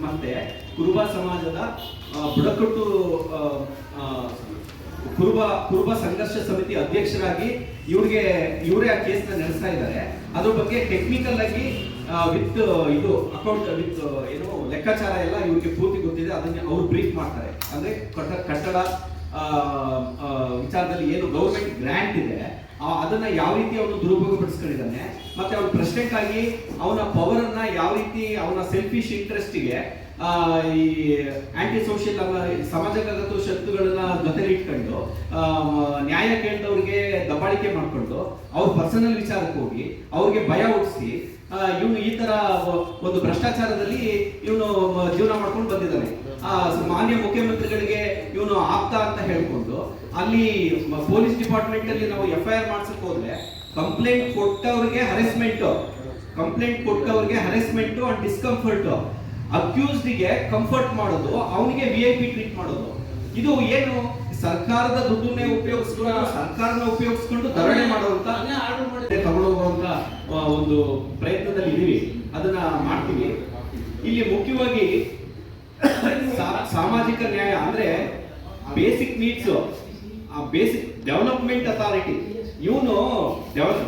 ಮತ್ತೆ ಕುರುಬ ಸಮಾಜದ ಬುಡಕಟ್ಟು ಕುರುಬ ಕುರುಬ ಸಂಘರ್ಷ ಸಮಿತಿ ಅಧ್ಯಕ್ಷರಾಗಿ ಇವ್ರಿಗೆ, ಇವರೇ ಆ ಕೇಸ್ನ ನಡೆಸ್ತಾ ಇದ್ದಾರೆ. ಅದ್ರ ಬಗ್ಗೆ ಟೆಕ್ನಿಕಲ್ ಆಗಿ ವಿತ್, ಇದು ಅಕೌಂಟ್ ವಿತ್, ಏನು ಲೆಕ್ಕಾಚಾರ ಎಲ್ಲ ಇವ್ರಿಗೆ ಪೂರ್ತಿ ಗೊತ್ತಿದೆ. ಅದನ್ನ ಅವ್ರು ಬ್ರೀಫ್ ಮಾಡ್ತಾರೆ. ಅಂದ್ರೆ ಕಟ್ಟ- ಕಟ್ಟಡ ವಿಚಾರದಲ್ಲಿ ಏನು ಗೌರ್ಮೆಂಟ್ ಆ- ಅದನ್ನ ಯಾವ ರೀತಿ ಅವನು ದುರುಪಯೋಗಪಡಿಸ್ಕೊಂಡಿದ್ದಾನೆ, ಮತ್ತೆ ಅವನ ಪ್ರೆಸಿಡೆಂಟ್ ಅವನ ಪವರ್ ಅನ್ನ ಯಾವ ರೀತಿ ಅವನ ಸೆಲ್ಫಿಶ್ ಇಂಟ್ರೆಸ್ಟ್ಗೆ ಈ ಆಂಟಿ ಸೋಷಿಯಲ್ ಸಮಾಜಗತ ಶಕ್ತಿಗಳನ್ನ ಜೊತೆಲಿ ಇಟ್ಕೊಂಡು ನ್ಯಾಯ ಕೇಳಿದವ್ರಿಗೆ ದಬ್ಬಾಳಿಕೆ ಮಾಡ್ಕೊಂಡು, ಅವ್ರ ಪರ್ಸನಲ್ ವಿಚಾರಕ್ಕೆ ಹೋಗಿ, ಅವ್ರಿಗೆ ಭಯ ಹುಟ್ಟಿಸಿ ಇವನು ಈ ತರ ಒಂದು ಭ್ರಷ್ಟಾಚಾರದಲ್ಲಿ ಇವನು ಜೀವನ ಮಾಡ್ಕೊಂಡು ಬಂದಿದ್ದಾನೆ. ಮಾನ್ಯ ಮುಖ್ಯಮಂತ್ರಿಗಳಿಗೆ ಇವನು ಆಪ್ತ ಅಂತ ಹೇಳ್ಕೊಂಡು ಅಲ್ಲಿ ಪೊಲೀಸ್ ಡಿಪಾರ್ಟ್ಮೆಂಟ್ ಅಲ್ಲಿ ನಾವು ಎಫ್ ಐ ಆರ್ ಮಾಡ್ಸಕ್ ಹೋದ್ರೆ ಕಂಪ್ಲೇಂಟ್ ಕೊಟ್ಟವ್ರಿಗೆ ಹರೆಸ್ಮೆಂಟ್. ಕಂಪ್ಲೇಂಟ್ ಕೊಟ್ಟವ್ರಿಗೆ ಹರೆಸ್ಮೆಂಟ್ ಅಂಡ್ ಡಿಸ್ಕಂಫರ್ಟ್. ಅಕ್ಯೂಸ್ಡ್ಗೆ ಕಂಫರ್ಟ್ ಮಾಡೋದು ಅವನಿಗೆ ವಿ ಐ ಪಿ ಟ್ರೀಟ್ ಮಾಡೋದು. ಇದು ಏನು ಸರ್ಕಾರದ ದುಡ್ಡನ್ನೇ ಉಪಯೋಗಿಸ್ಕೊಂಡು ಸರ್ಕಾರನ ಉಪಯೋಗಿಸ್ಕೊಂಡು ಧರಣಿ ಮಾಡುವಂತ ತಗೊಳ್ಳುವಂತ ಒಂದು ಪ್ರಯತ್ನದಲ್ಲಿ ಇದೀವಿ. ಅದನ್ನ ಮಾಡ್ತೀವಿ. ಇಲ್ಲಿ ಮುಖ್ಯವಾಗಿ ಸಾಮಾಜಿಕ ನ್ಯಾಯ ಅಂದ್ರೆ ಬೇಸಿಕ್ ನೀಡ್ಸ್ ಆ ಬೇಸಿಕ್ ಡೆವಲಪ್ಮೆಂಟ್ ಅಥಾರಿಟಿ ಇವನು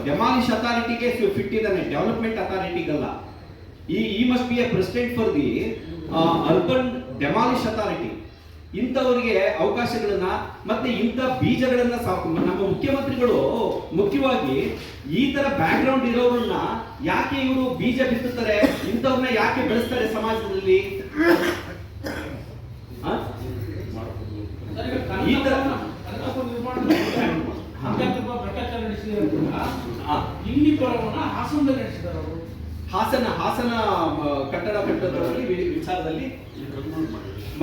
ಡೆಮಾಲಿಶ್ ಅಥಾರಿಟಿಗೆ ಫಿಟ್ ಇದ್ದಾನೆ ಡೆವಲಪ್ಮೆಂಟ್ ಅಥಾರಿಟಿಗಲ್ಲ ಈ ಈ must be a president for the urban demolish authority ಇಂಥವರಿಗೆ ಅವಕಾಶಗಳನ್ನ ಮತ್ತೆ ಇಂಥ ಬೀಜಗಳನ್ನ ನಮ್ಮ ಮುಖ್ಯಮಂತ್ರಿಗಳು ಮುಖ್ಯವಾಗಿ ಈ ತರ ಬ್ಯಾಕ್ ಗ್ರೌಂಡ್ ಇರೋರನ್ನ ಯಾಕೆ ಇವರು ಬೀಜ ಬಿತ್ತುತ್ತಾರೆ? ಇಂಥವ್ರನ್ನ ಯಾಕೆ ಬೆಳೆಸ್ತಾರೆ ಸಮಾಜದಲ್ಲಿ ಆ? ಈ ತರ ನಡೆಸಿದ್ದಾರೆ ಅವರು ಹಾಸನ ಹಾಸನ ಕಟ್ಟಡ ಕಟ್ಟೋದ್ರಲ್ಲಿ ವಿಚಾರದಲ್ಲಿ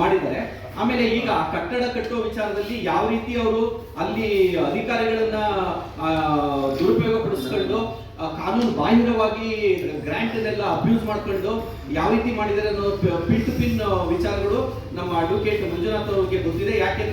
ಮಾಡಿದ್ದಾರೆ. ಆಮೇಲೆ ಈಗ ಕಟ್ಟಡ ಕಟ್ಟುವ ವಿಚಾರದಲ್ಲಿ ಯಾವ ರೀತಿ ಅವರು ಅಲ್ಲಿ ಅಧಿಕಾರಿಗಳನ್ನ ದುರುಪಯೋಗ ಪಡಿಸ್ಕೊಂಡು ಕಾನೂನು ಬಾಹಿರವಾಗಿ ಗ್ರಾಂಟ್ ಎಲ್ಲ ಅಬ್ಯೂಸ್ ಮಾಡ್ಕೊಂಡು ಯಾವ ರೀತಿ ಮಾಡಿದ್ದಾರೆ ಅನ್ನೋ ಪಿನ್ ಟು ಪಿನ್ ವಿಚಾರಗಳು ನಮ್ಮ ಅಡ್ವೊಕೇಟ್ ಮಂಜುನಾಥ್ ಅವರಿಗೆ ಗೊತ್ತಿದೆ. ಯಾಕೆಂದ್ರೆ